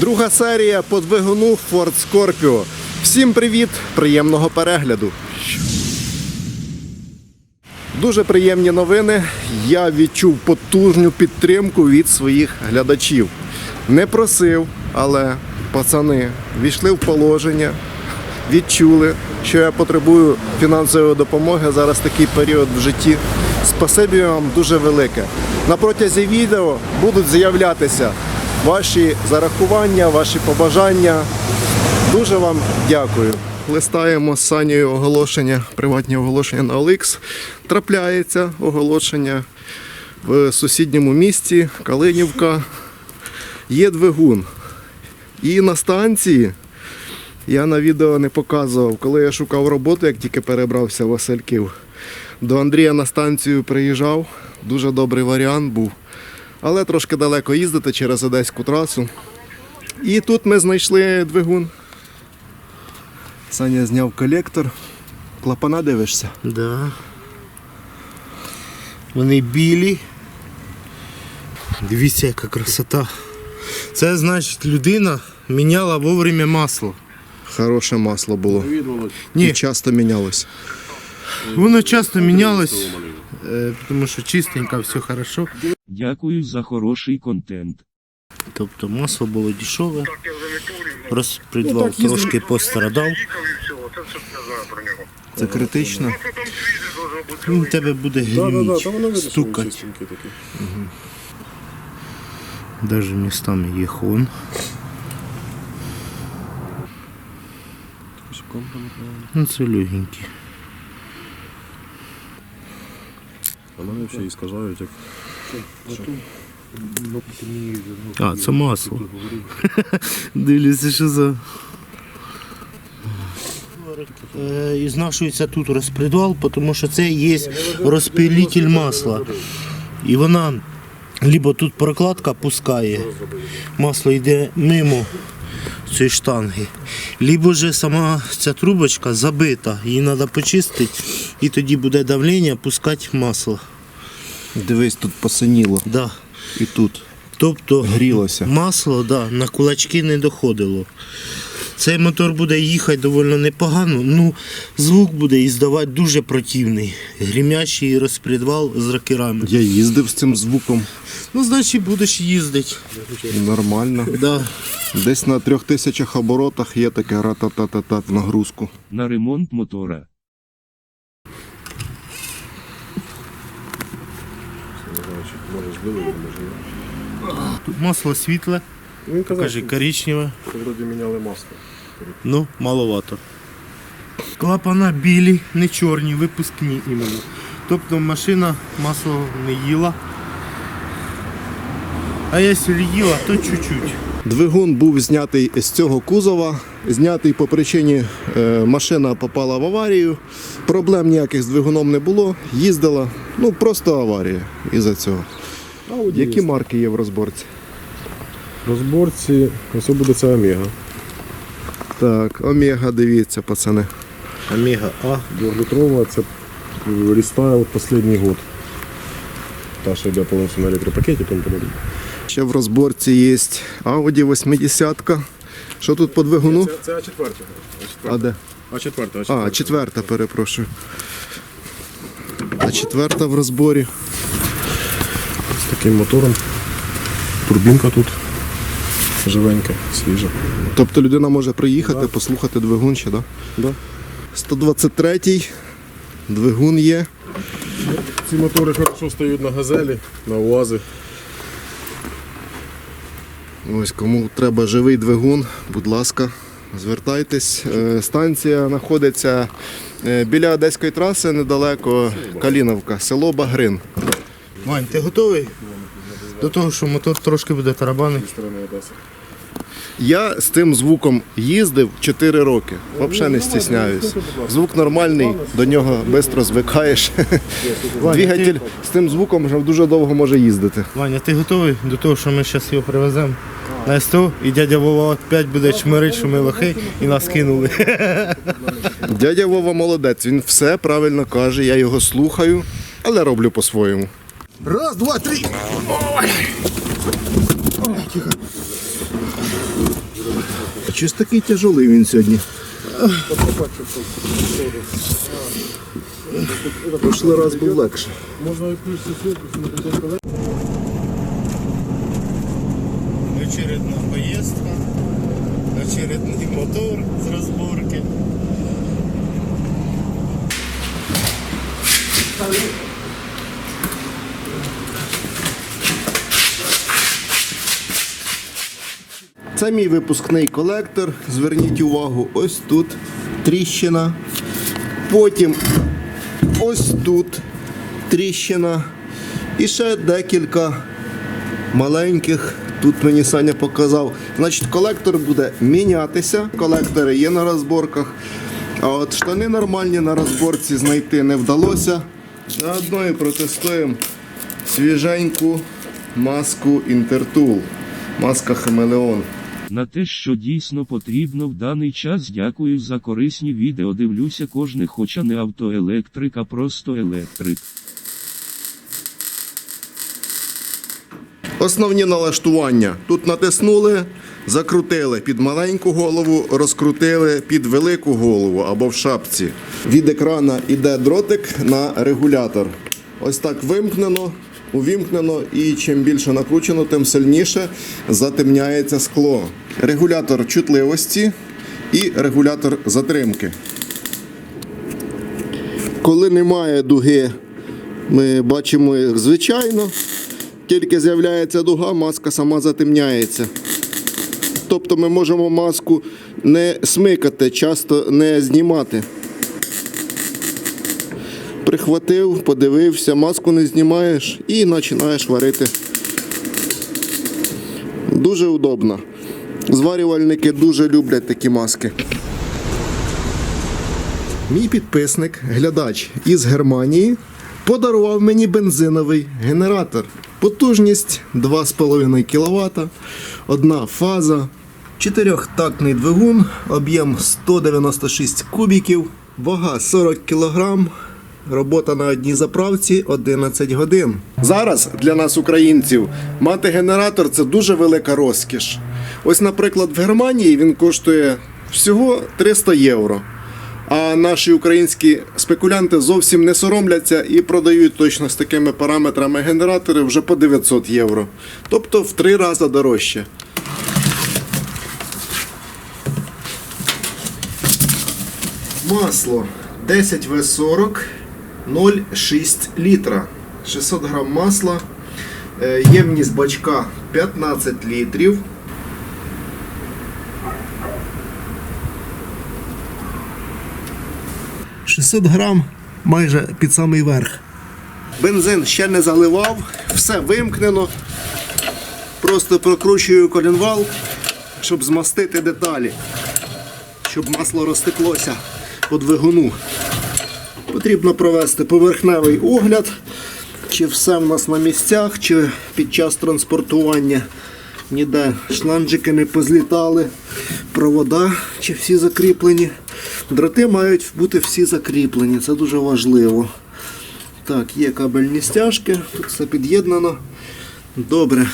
Друга серія по двигуну Ford Scorpio. Всім привіт! Приємного перегляду! Дуже приємні новини. Я відчув потужну підтримку від своїх глядачів. Не просив, але пацани війшли в положення, відчули, що я потребую фінансової допомоги. Зараз такий період в житті. Спасибі вам дуже велике. На протязі відео будуть з'являтися ваші зарахування, ваші побажання. Дуже вам дякую. Листаємо з Санєю оголошення, приватні оголошення на OLX. Трапляється оголошення в сусідньому місті Калинівка. Є двигун. І на станції я на відео не показував, коли я шукав роботу, як тільки перебрався Васильків. До Андрія на станцію приїжджав. Дуже добрий варіант був. Але трошки далеко їздити через Одеську трасу. І тут ми знайшли двигун. Саня зняв колектор. Клапана дивишся. Да. Вони білі. Дивіться, яка красота. Це значить людина міняла вовремя масло. Хороше масло було. І часто мінялось. воно часто мінялось, тому що чистенько, все хорошо. Дякую за хороший контент. Тобто масло було дешеве, розпредвал трошки пострадав. Це критично. Він тебе буде гриміть, стукати. Даже містами є хон. Ну це легенький. А мене ще і скажають, як А, це масло. Дивлюся, що за. Е, І знашується тут розпредвал, тому що це є розпилитель масла. І вона либо тут прокладка пускає, масло йде мимо цієї штанги, либо же сама ця трубочка забита, її треба почистити, і тоді буде давлення пускати масло. Дивись, тут посиніло. Да. І тут. Тобто Грілося. масло да, на кулачки не доходило. Цей мотор буде їхати доволі непогано, ну звук буде іздавати дуже противний. Грімячий розпредвал з ракерами. Я їздив з цим звуком. Ну, значить, будеш їздити. Нормально. Да. Десь на трьох тисячах оборотах є таке ратататата в нагрузку. На ремонт мотора. може збили, може. Тут масло світле, Він казав, кажи, що коричневе. що вроді міняли масло. Ну, маловато. Клапана білі, не чорні, випускні іменно. Тобто машина масло не їла. А якщо їла, то чуть-чуть. Двигун був знятий з цього кузова, знятий по причині е, машина попала в аварію. Проблем ніяких з двигуном не було. Їздила, ну просто аварія із-за цього. Ауді Які марки є в розборці? В розборці ось буде ця Омега. Так, Омега, дивіться, пацани. Омега А. Двохлітрова, це рестайл останній год. Та, що йде повністю на електропакеті, тому подобне. Ще в розборці є Audi 80. Що тут по двигуну? Це, це А4. А де? А4, А, А4. четверта, перепрошую. А четверта в розборі. З таким мотором. Турбінка тут. Живенька, свіжа. Тобто людина може приїхати, послухати двигун ще, так? Да. 123-й. Двигун є. Ці мотори хорошо стають на газелі, на УАЗи. Ось кому треба живий двигун, будь ласка, звертайтесь. Е, Станція знаходиться е, біля Одеської траси, недалеко Каліновка, село Багрин. Вань, ти готовий? До того, що мотор трошки буде тарабанити. Я з цим звуком їздив 4 роки. Взагалі не стісняюсь. Звук нормальний, до нього швидко звикаєш. Двигатель з цим звуком вже дуже довго може їздити. Ваня, ти готовий до того, що ми зараз його привеземо на СТО і дядя Вова опять буде чмирить, що ми лохи і нас кинули. Дядя Вова молодець, він все правильно каже, я його слухаю, але роблю по-своєму. Раз, два, три. Ой. Ой, тихо. Щось такий тяжелий він сьогодні. Прошлий раз був легше. Очередна поїздка, очередний мотор з розборки. Це мій випускний колектор. Зверніть увагу, ось тут тріщина. Потім ось тут тріщина. І ще декілька маленьких. Тут мені Саня показав. Значить, колектор буде мінятися. Колектори є на розборках. А от штани нормальні на розборці знайти не вдалося. Заодно і протестуємо свіженьку маску Інтертул. Маска Хамелеон. На те, що дійсно потрібно в даний час, дякую за корисні відео. Дивлюся кожне, хоча не автоелектрик, а просто електрик. Основні налаштування. Тут натиснули, закрутили під маленьку голову, розкрутили під велику голову або в шапці. Від екрана йде дротик на регулятор. Ось так вимкнено, увімкнено, і чим більше накручено, тим сильніше затемняється скло. Регулятор чутливості і регулятор затримки. Коли немає дуги, ми бачимо як звичайно. Тільки з'являється дуга, маска сама затемняється. Тобто ми можемо маску не смикати, часто не знімати. Прихватив, подивився, маску не знімаєш і починаєш варити. Дуже удобно. Зварювальники дуже люблять такі маски. Мій підписник, глядач із Германії, подарував мені бензиновий генератор. Потужність 2,5 кВт, одна фаза, чотирьохтактний двигун, об'єм 196 кубіків, вага 40 кг. Робота на одній заправці 11 годин. Зараз для нас, українців, мати генератор це дуже велика розкіш. Ось, наприклад, в Германії він коштує всього 300 євро. А наші українські спекулянти зовсім не соромляться і продають точно з такими параметрами генератори вже по 900 євро. Тобто в три рази дорожче. Масло 10 В40 0,6 літра. 600 грам масла. Е, Ємність бачка 15 літрів. – 600 грам майже під самий верх. Бензин ще не заливав, все вимкнено. Просто прокручую колінвал, щоб змастити деталі, щоб масло розтеклося по двигуну. Потрібно провести поверхневий огляд, чи все в нас на місцях, чи під час транспортування ніде шланжики не позлітали, провода, чи всі закріплені. Дроти мають бути всі закріплені, це дуже важливо. Так, є кабельні стяжки, тут все під'єднано. Добре.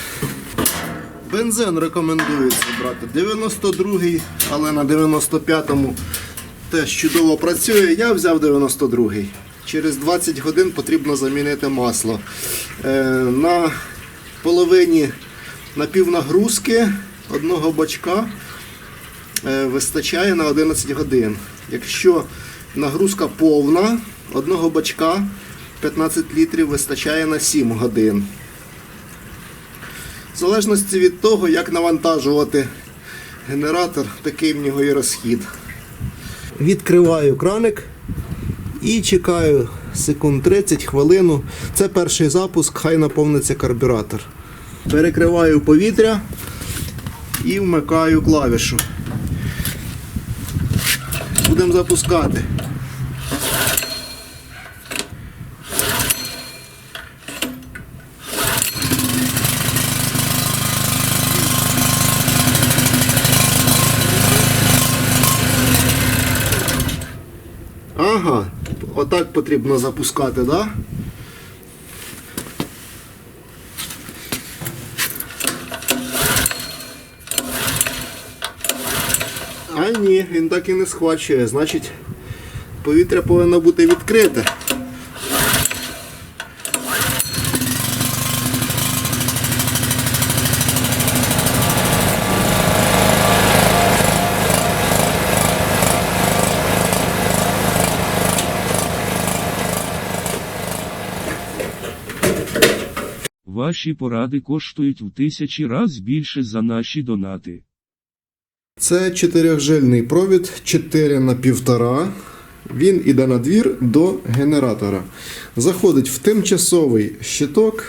Бензин рекомендується брати 92-й, але на 95-му теж чудово працює. Я взяв 92-й. Через 20 годин потрібно замінити масло. Е, на половині напівнагрузки одного бачка е, вистачає на 11 годин. Якщо нагрузка повна, одного бачка 15 літрів вистачає на 7 годин. В залежності від того, як навантажувати генератор, такий в нього і розхід. Відкриваю краник і чекаю секунд 30 хвилину. Це перший запуск, хай наповниться карбюратор. Перекриваю повітря і вмикаю клавішу. Будемо запускати. Отак потрібно запускати, так? Да? А ні, він так і не схвачує. Значить, повітря повинно бути відкрите. Ваші поради коштують в тисячі раз більше за наші донати. Це чотирьохжильний провід 4 на 1,5. Він іде на двір до генератора. Заходить в тимчасовий щиток,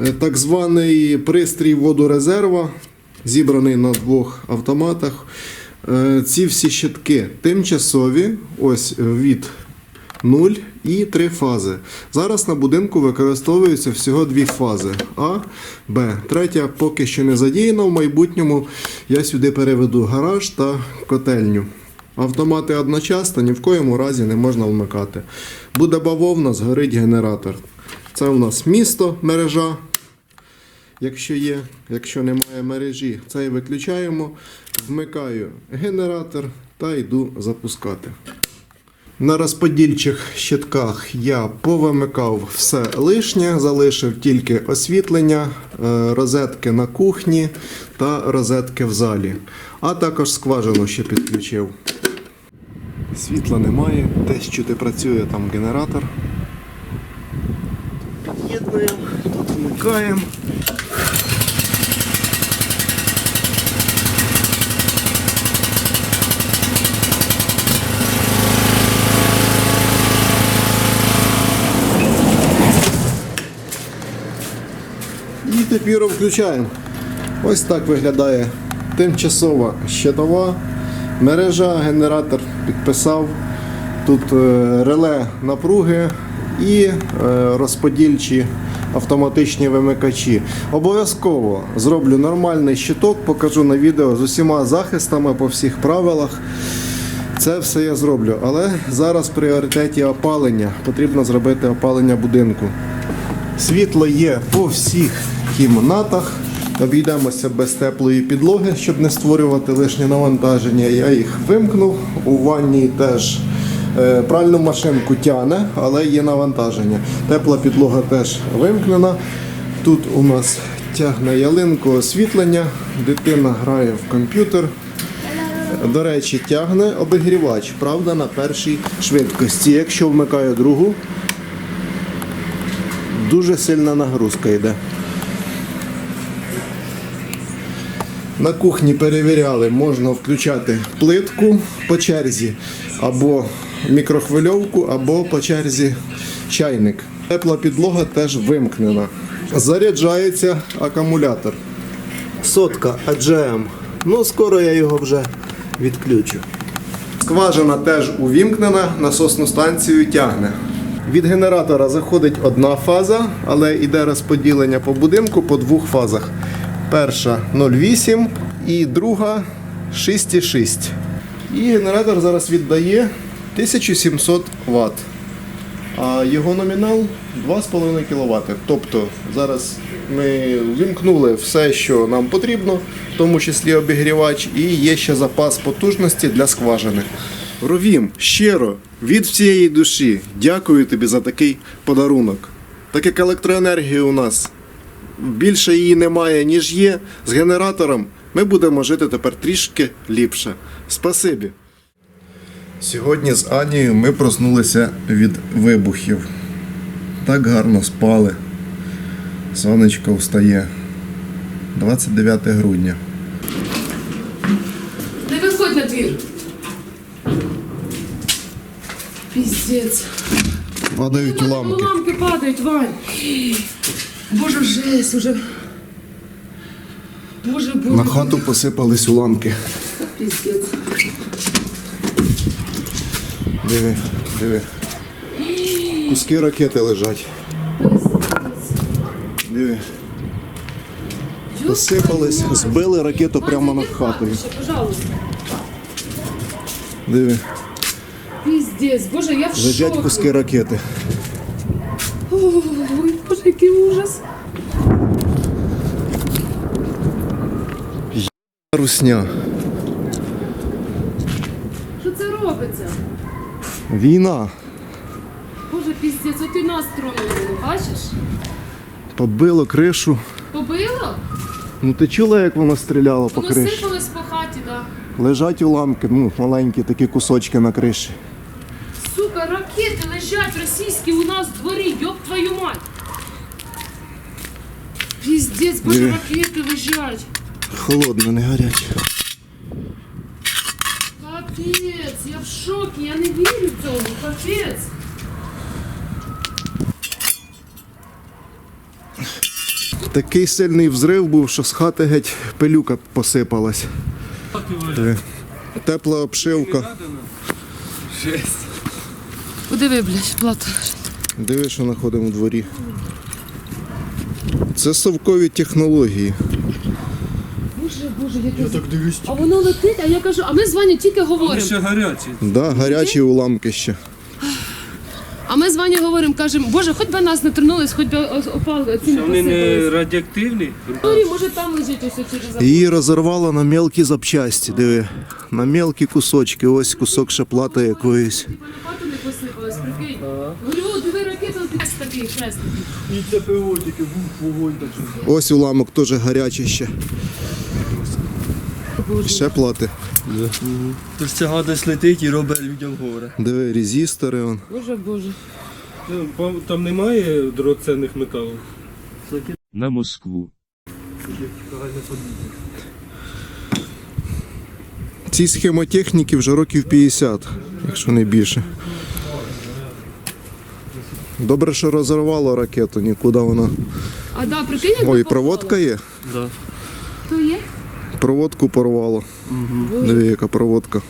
е, так званий пристрій водорезерва, зібраний на двох автоматах. Е, Ці всі щитки тимчасові, ось від 0 і 3 фази. Зараз на будинку використовуються всього дві фази А, Б. Третя поки що не задіяна. В майбутньому я сюди переведу гараж та котельню. Автомати одночасно ні в коєму разі не можна вмикати. Буде бавовна, згорить генератор. Це у нас місто, мережа. Якщо є, якщо немає мережі, це і виключаємо. Вмикаю генератор та йду запускати. На розподільчих щитках я повимикав все лишнє, залишив тільки освітлення, е, розетки на кухні та розетки в залі. А також скважину ще підключив. Світла немає, десь чути працює там генератор. Під'єднуємо, тут вмикаємо. Тепер включаємо. Ось так виглядає тимчасова щитова мережа, генератор підписав. Тут е, реле напруги і е, розподільчі автоматичні вимикачі. Обов'язково зроблю нормальний щиток, покажу на відео з усіма захистами по всіх правилах. Це все я зроблю, але зараз в пріоритеті опалення. Потрібно зробити опалення будинку. Світло є по всіх кімнатах. Обійдемося без теплої підлоги, щоб не створювати лишнє навантаження. Я їх вимкнув. У ванні теж е, пральну машинку тяне, але є навантаження. Тепла підлога теж вимкнена. Тут у нас тягне ялинку освітлення, дитина грає в комп'ютер. До речі, тягне обігрівач, правда, на першій швидкості. Якщо вмикаю другу, дуже сильна нагрузка йде. На кухні перевіряли, можна включати плитку по черзі, або мікрохвильовку, або по черзі чайник. Тепла підлога теж вимкнена. Заряджається акумулятор. Сотка AGM. Ну, скоро я його вже відключу. Скважина теж увімкнена, насосну станцію тягне. Від генератора заходить одна фаза, але йде розподілення по будинку по двох фазах. Перша 0,8 і друга 6,6. І генератор зараз віддає 1700 Вт. А його номінал 2,5 кВт. Тобто зараз ми вимкнули все, що нам потрібно, в тому числі обігрівач, і є ще запас потужності для скважини. Ровім, щиро, від всієї душі, дякую тобі за такий подарунок. Так як електроенергії у нас більше її немає, ніж є, з генератором ми будемо жити тепер трішки ліпше. Спасибі. Сьогодні з Анією ми проснулися від вибухів. Так гарно спали. Сонечко встає. 29 грудня. Не виходь на двір. Піздець. Падають уламки. Уламки падають, Вань. Боже, жесть уже. Боже, боже. На хату посипались уламки. Піздець. Диви, диви. Куски ракети лежать. Диви. Посипались, збили ракету прямо над хатою. Диви, Піздець. Боже, я в лежать куски ракети. Ой, який ужас. Є русня. Що це робиться? Війна. Боже, піздець, от ти нас тронули, бачиш? Побило кришу. Побило? Ну ти чула, як вона стріляла по Воно криші? сипалось по хаті, так. Лежать уламки, ну, маленькі такі кусочки на криші. Сука, ракети лежать російські у нас в дворі, йоб твою мать! Піздець, боже, Диви. ракети лежать. Холодно, не гаряче. Капець, я в шокі, я не вірю цьому, капець. Такий сильний взрив був, що з хати геть пилюка посипалась. Е, Тепла обшивка. Подиви, блядь, плата. Диви, що знаходимо у дворі. Це совкові технології. Боже, боже, яке... Я так дивлюсь. А воно летить, а я кажу, а ми з Ваню тільки говоримо. Ще гарячі. Да, гарячі уламки ще. А ми з Ваню говоримо, кажемо, боже, хоч би нас не тронулись, хоч би о- опали, ці не Вони не посипались. радіоактивні. Говорі, може там лежить ось через забор. Її розірвало на мелкі запчасті, диви. На мелкі кусочки, ось кусок шаплати якоїсь. Типа на хату не посипалось, прикинь. Говорю, о, диви, ракета, хрест такий. І ЦПО тільки був вогонь. Ось уламок теж гарячий ще. Ще плати. Тож ця гадость летить і робить людям горе. Диви, резистори. Он. Боже, боже. Ну, Там немає дорогоцінних металів. На Москву. Ці схемотехніки вже років 50, якщо не більше. Добре, що розірвало ракету, нікуди вона. А да, прикинь, як Ой, проводка є. Да. То є? Проводку порвало. Диви, яка проводка.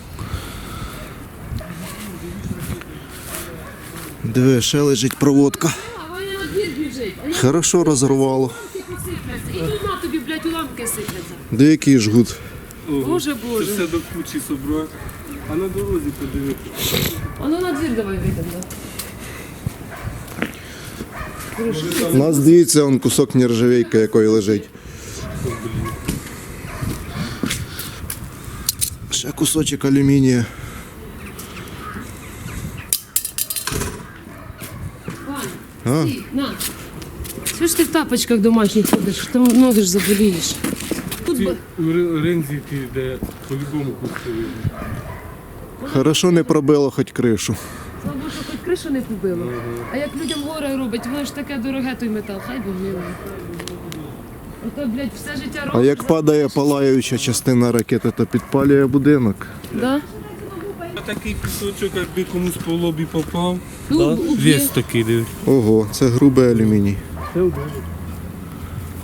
Диви, ще лежить проводка. А, Ваня на біжить. А я Хорошо розірвало. тільки. І тут тобі, блядь, уламки сипляться. Де який жгут? Боже, Це боже. все до кучі собрав. А на дорозі подивитися. А ну на двір давай вийдемо, да. У нас дивіться, он кусок нержавейки якої лежить. Ще кусочок алюмінія. Ваня, стій, на. Що ж ти в тапочках домашніх ходиш? Там ноги ж заболієш. Тут би... У ре- рензі ти де по-любому кустові. Хорошо не пробило хоч кришу. Що кришу не побило. А як людям горе робить, воно ж таке дороге той метал, хай би мило. Ото, блядь, все життя робить. А як падає палаюча частина ракети, то підпалює будинок. Да? Такий кусочок, якби комусь по лобі попав. Ну, уб'є. Вес такий диви. Ого, це грубий алюміній. Це вдома.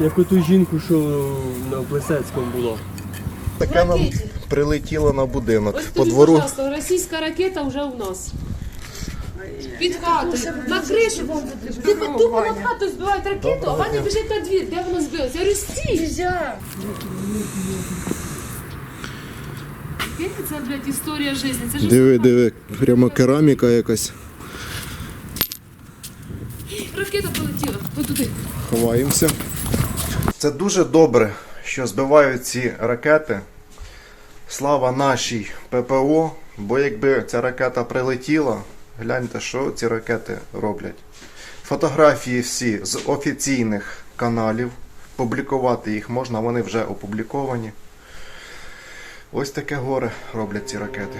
Як оту жінку, що на Плесецькому була. Таке нам прилетіло на будинок. Ось По тобі, двору пожалуйста, російська ракета вже у нас. Під хатою, на кришу. Ти тупо над хатою збивають ракету, а Ваня біжить на двір. Де воно збилося? Я говорю, Це, блядь, історія життя. Це ж диви, диви, прямо кераміка якась. ракета полетіла. Ось туди. Ховаємося. Це дуже добре, що збивають ці ракети. Слава нашій ППО, бо якби ця ракета прилетіла, гляньте, що ці ракети роблять. Фотографії всі з офіційних каналів. Публікувати їх можна, вони вже опубліковані. Ось таке горе роблять ці ракети.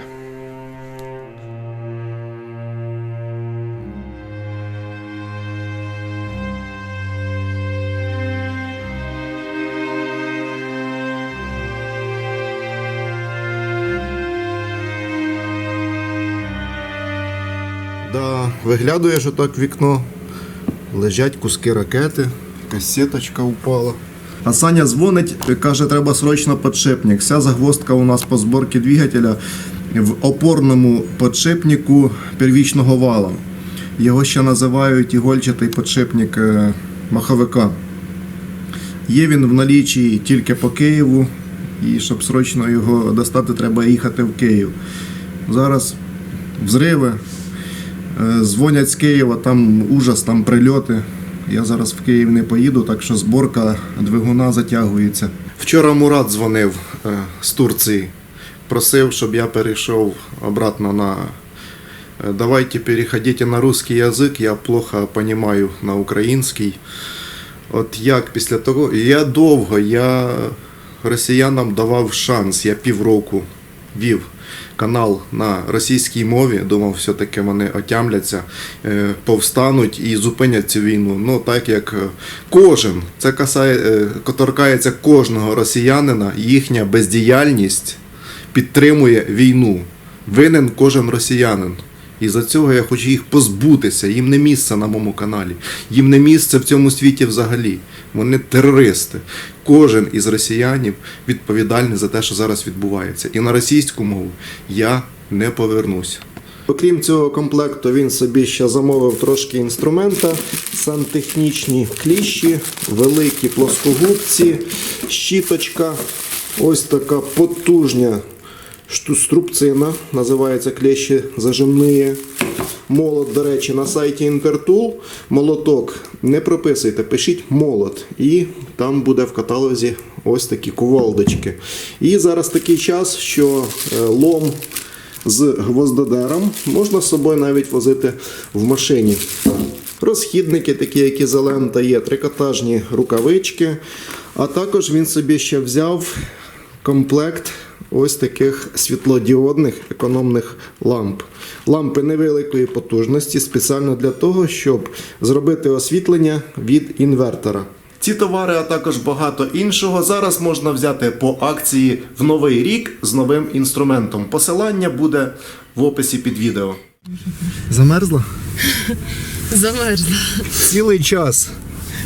Да, виглядуєш отак вікно, лежать куски ракети, якась сіточка упала. А Саня дзвонить, каже, треба срочно підшипник. Вся загвоздка у нас по зборці двигателя в опорному підшипнику первічного вала. Його ще називають ігольчатий підшипник е, маховика. Є він в налічі тільки по Києву, і щоб срочно його достати, треба їхати в Київ. Зараз взриви, Дзвонять з Києва, там ужас, там прильоти. Я зараз в Київ не поїду, так що зборка двигуна затягується. Вчора Мурат дзвонив е, з Турції, просив, щоб я перейшов обратно на Э, Давайте переходите на русский язык, я плохо понимаю на український. От як після того. Я довго, я росіянам давав шанс, я півроку вів канал на російській мові. Думав, все-таки вони отямляться, е, повстануть і зупинять цю війну. Ну так як е, кожен, це касає, е, торкається кожного росіянина, їхня бездіяльність підтримує війну. Винен кожен росіянин. І за цього я хочу їх позбутися. Їм не місце на моєму каналі. Їм не місце в цьому світі взагалі. Вони терористи. Кожен із росіянів відповідальний за те, що зараз відбувається. І на російську мову я не повернусь. Окрім цього комплекту, він собі ще замовив трошки інструмента, сантехнічні кліщі, великі плоскогубці, щіточка, ось така потужня струбцина, називається клещі зажимні. Молот, до речі, на сайті Інтертул. Молоток не прописуйте, пишіть молот. І там буде в каталозі ось такі кувалдочки. І зараз такий час, що е, лом з гвоздодером можна з собою навіть возити в машині. Розхідники, такі як ізолента, є трикотажні рукавички. А також він собі ще взяв комплект ось таких світлодіодних економних ламп. Лампи невеликої потужності спеціально для того, щоб зробити освітлення від інвертора. Ці товари, а також багато іншого, зараз можна взяти по акції в новий рік з новим інструментом. Посилання буде в описі під відео. Замерзла? Замерзла. Цілий час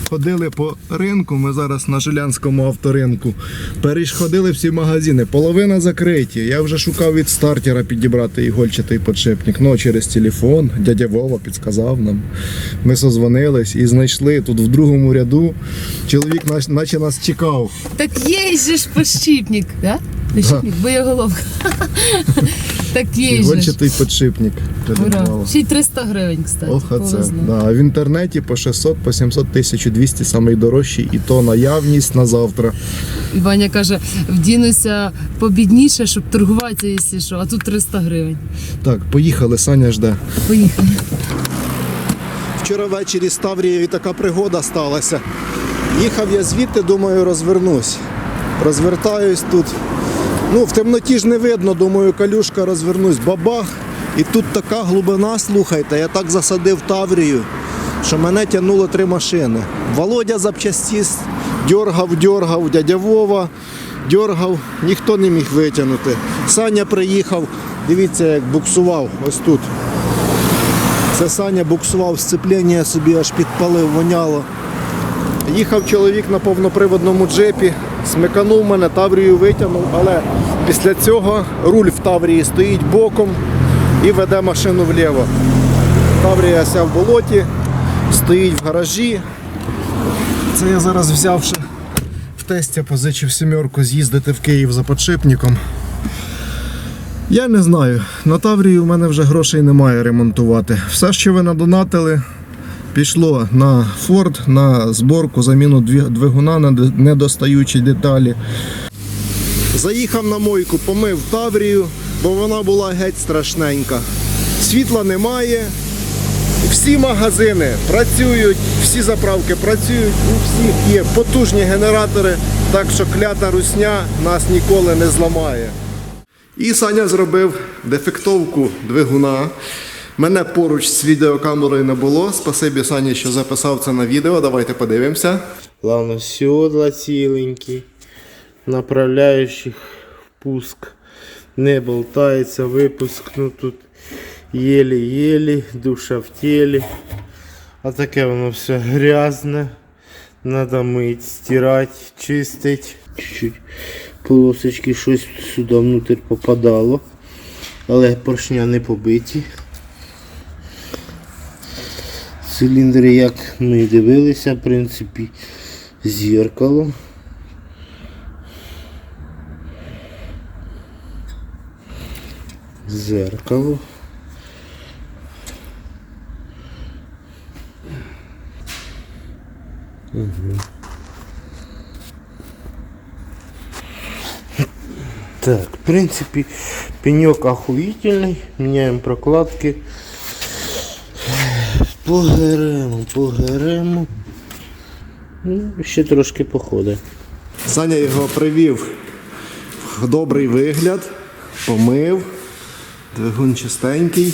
ходили по ринку. Ми зараз на Жилянському авторинку. Переходили всі магазини. Половина закриті. Я вже шукав від стартера підібрати ігольчатий подшипник. Ну, через телефон. Дядя Вова підказав нам. Ми созвонились і знайшли тут в другому ряду. Чоловік наче нас чекав. Так є ж подшипник, да? Подшипник, боєголовка. Так є же ж. Ігольчатий подшипник. Ура. Ще й 300 гривень, кстати. Ох, а це. повезло. Да. А в інтернеті по 600, по 700, 1200 найдорожчий, і то наявність на завтра. І Ваня каже, вдінуся побідніше, щоб торгуватися, якщо що, а тут 300 гривень. Так, поїхали, Саня жде. Поїхали. Вчора ввечері з Таврією така пригода сталася. Їхав я звідти, думаю, розвернусь. Розвертаюсь тут. Ну, в темноті ж не видно, думаю, калюшка розвернусь, бабах. І тут така глибина, слухайте, я так засадив Таврію, що мене тягнуло три машини. Володя запчастіст, дьоргав, дьоргав, дядя Вова, дьоргав, ніхто не міг витягнути. Саня приїхав, дивіться, як буксував ось тут. Це Саня буксував сцеплення собі аж підпалив, воняло. Їхав чоловік на повноприводному джепі, смиканув мене, таврію витягнув, але після цього руль в таврії стоїть боком і веде машину вліво. Таврія ся в болоті, стоїть в гаражі. Це я зараз взявши в тесті, позичив сімерку з'їздити в Київ за подшипником. Я не знаю. На Таврію в мене вже грошей немає ремонтувати. Все, що ви надонатили, пішло на Форд, на зборку, заміну двигуна на недостаючі деталі. Заїхав на мойку, помив Таврію, бо вона була геть страшненька. Світла немає. Всі магазини працюють, всі заправки працюють, у всіх є потужні генератори, так що клята русня нас ніколи не зламає. І Саня зробив дефектовку двигуна. Мене поруч з відеокамерою не було. Спасибі Сані, що записав це на відео. Давайте подивимося. Главное, седла ціленькі, направляючих впуск не болтається, випуск, ну тут єлі-єлі, душа в тілі. А таке воно все грязне. Надо мить, стирати, чистить. Чуть-чуть полосочки щось сюди внутрь попадало. Але поршня не побиті. Циліндри, як ми дивилися, в принципі, зеркало. Зеркало. Так, в принципе, пенек охуительный. Меняем прокладки. По ГРМу. Ну, ще трошки походить. Саня його привів в добрий вигляд, помив, двигун чистенький.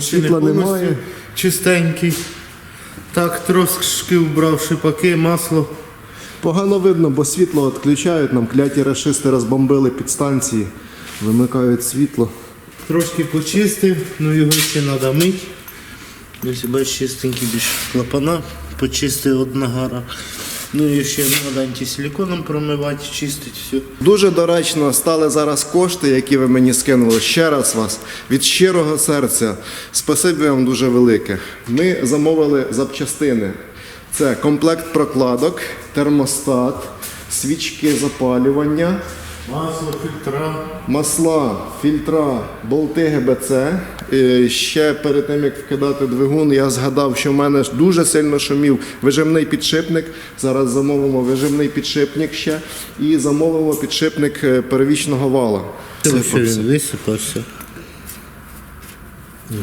Світла немає. Чистенький. Так, трошки вбрав шипаки, масло. Погано видно, бо світло відключають, нам кляті рашисти розбомбили підстанції, вимикають світло. Трошки почистив, ну його ще треба мити. Ось бачиш, чистенький більш клапана, почистив од нагара. Ну і ще треба антисиліконом промивати, чистити все. Дуже доречно стали зараз кошти, які ви мені скинули. Ще раз вас від щирого серця. Спасибі вам дуже велике. Ми замовили запчастини. Це комплект прокладок, термостат, свічки запалювання, Масло, фільтра. масла, фільтра, болти ГБЦ. І ще перед тим як вкидати двигун, я згадав, що в мене дуже сильно шумів вижимний підшипник. Зараз замовимо вижимний підшипник ще і замовимо підшипник е, первічного вала. Сипався. він висипався.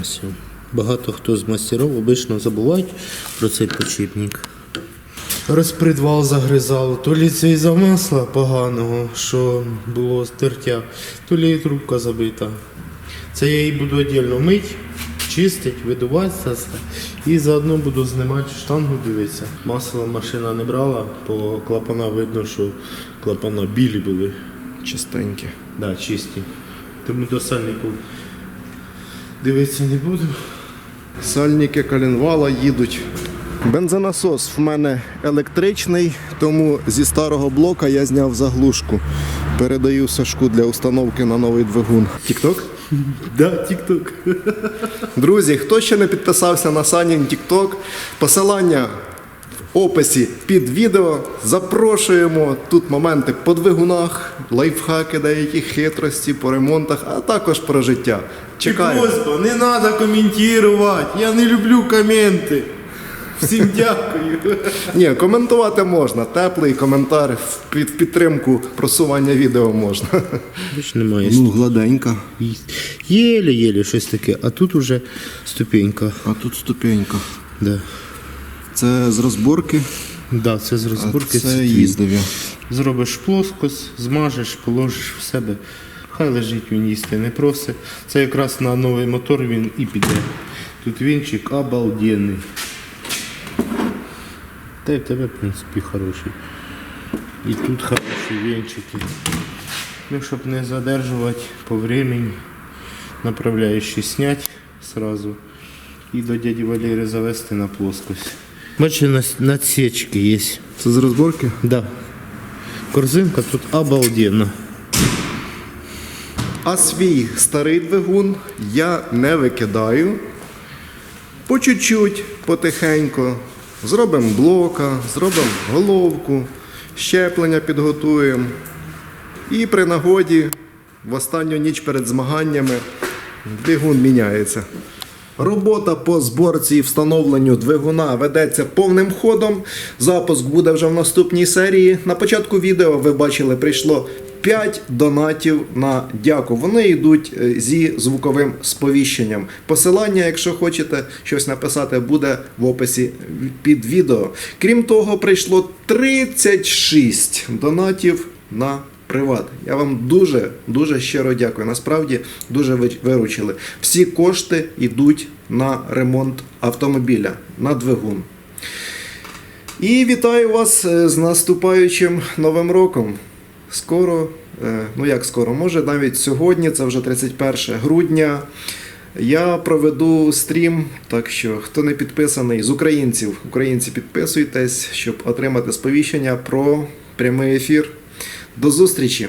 Ось. Багато хто з мастерів обично забувають про цей почіпник. Розпредвал загризало, то лі це із-за масла поганого, що було стертя, то лі трубка забита. Це я її буду віддільно мити, чистити, видувати це все. І заодно буду знімати штангу, дивитися. Масло машина не брала, по клапана видно, що клапана білі були. Чистенькі. Да, чисті. Тому до сальнику дивитися не буду. Сальники коленвала їдуть. Бензонасос в мене електричний, тому зі старого блока я зняв заглушку. Передаю Сашку для установки на новий двигун. Тікток? Да, тік-ток. Друзі, хто ще не підписався на Санін Тікток, посилання в описі під відео. Запрошуємо тут моменти по двигунах, лайфхаки, деякі хитрості по ремонтах, а також про життя. Чекаємо. Просьба, не треба коментувати. Я не люблю коменти. Всім дякую. Ні, коментувати можна. Теплий коментар в під підтримку просування відео можна. Більш немає. Ну, гладенька. Єле-єле щось таке, а тут уже ступенька. А тут ступенька. Да. Це з розборки, Да, це з а розборки. це їздові. Зробиш плоскость, змажеш, положиш в себе. Хай лежить він їсти не просить. Це якраз на новий мотор він і піде. Тут вінчик обалденний. Та й в тебе, в принципі, хороший. І тут хороші вінчики. Ну, щоб не задержувати по времени, направляючи снять сразу і до дяді Валери завести на плоскость. Бачите, надсечки є. Це з розборки? Да. Корзинка тут обалденна. А свій старий двигун я не викидаю. По чуть-чуть, потихеньку. Зробимо блока, зробимо головку, щеплення підготуємо. І при нагоді в останню ніч перед змаганнями двигун міняється. Робота по зборці і встановленню двигуна ведеться повним ходом. Запуск буде вже в наступній серії. На початку відео ви бачили, прийшло 5 донатів на дяку. Вони йдуть е, зі звуковим сповіщенням. Посилання, якщо хочете щось написати, буде в описі під відео. Крім того, прийшло 36 донатів на приват. Я вам дуже дуже щиро дякую. Насправді дуже виручили. Всі кошти йдуть на ремонт автомобіля, на двигун. І вітаю вас е, з наступаючим новим роком. Скоро, е, ну як скоро, може навіть сьогодні, це вже 31 грудня. Я проведу стрім, так що хто не підписаний з українців, українці підписуйтесь, щоб отримати сповіщення про прямий ефір. До зустрічі!